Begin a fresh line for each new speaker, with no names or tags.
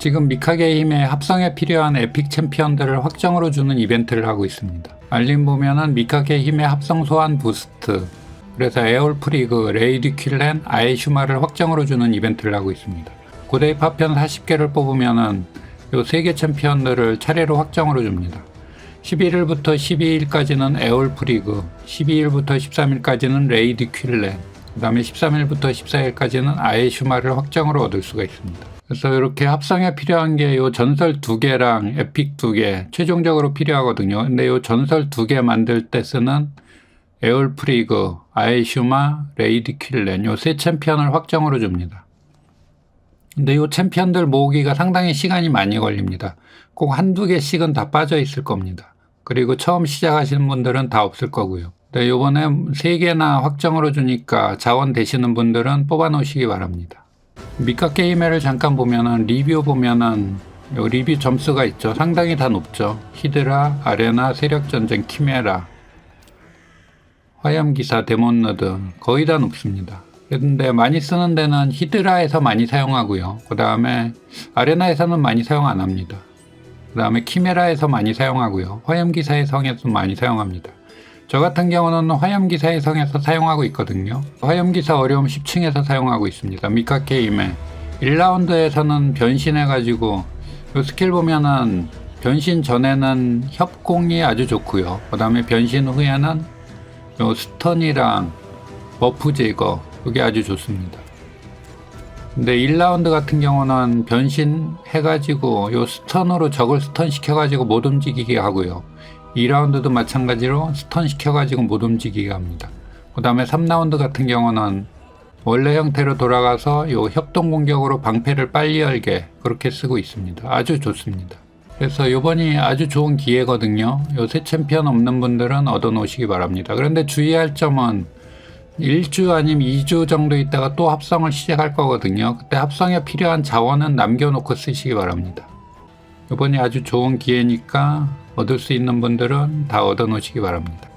지금 미카게의 힘에 합성에 필요한 에픽 챔피언들을 확정으로 주는 이벤트를 하고 있습니다. 알림 보면은 미카게의 힘의 합성 소환 부스트, 그래서 에올 프리그, 레이디 퀼렌, 아에슈마를 확정으로 주는 이벤트를 하고 있습니다. 고대의 파편 40개를 뽑으면은 요 3개 챔피언들을 차례로 확정으로 줍니다. 11일부터 12일까지는 에올 프리그, 12일부터 13일까지는 레이디 퀼렌, 그 다음에 13일부터 14일까지는 아에슈마를 확정으로 얻을 수가 있습니다. 그래서 이렇게 합성에 필요한 게 요 전설 두 개랑 에픽 두 개, 최종적으로 필요하거든요. 근데 요 전설 두 개 만들 때 쓰는 에올 프리그, 아에슈마, 레이디 퀼렌 요 세 챔피언을 확정으로 줍니다. 근데 요 챔피언들 모으기가 상당히 시간이 많이 걸립니다. 꼭 한두 개씩은 다 빠져 있을 겁니다. 그리고 처음 시작하시는 분들은 다 없을 거고요. 네, 요번에 세 개나 확정으로 주니까 자원 되시는 분들은 뽑아 놓으시기 바랍니다. 미카 게임회를 잠깐 보면은 리뷰 보면은 요 리뷰 점수가 있죠. 상당히 다 높죠. 히드라, 아레나, 세력전쟁, 키메라, 화염기사, 데몬너드 거의 다 높습니다. 근데 많이 쓰는 데는 히드라에서 많이 사용하고요. 그 다음에 아레나에서는 많이 사용 안 합니다. 그 다음에 키메라에서 많이 사용하고요. 화염기사의 성에서 많이 사용합니다. 저 같은 경우는 화염기사의 성에서 사용하고 있거든요. 화염기사 어려움 10층에서 사용하고 있습니다. 미카 게임에 1라운드에서는 변신해가지고 요 스킬 보면은 변신 전에는 협공이 아주 좋고요. 그 다음에 변신 후에는 요 스턴이랑 버프 제거 이게 아주 좋습니다. 근데 1라운드 같은 경우는 변신해가지고 요 스턴으로 적을 스턴 시켜가지고 못 움직이게 하고요. 2라운드도 마찬가지로 스턴 시켜가지고 못 움직이게 합니다. 그 다음에 3라운드 같은 경우는 원래 형태로 돌아가서 요 협동 공격으로 방패를 빨리 열게 그렇게 쓰고 있습니다. 아주 좋습니다. 그래서 요번이 아주 좋은 기회거든요. 요새 챔피언 없는 분들은 얻어 놓으시기 바랍니다. 그런데 주의할 점은 1주 아니면 2주 정도 있다가 또 합성을 시작할 거거든요. 그때 합성에 필요한 자원은 남겨놓고 쓰시기 바랍니다. 이번이 아주 좋은 기회니까 얻을 수 있는 분들은 다 얻어 놓으시기 바랍니다.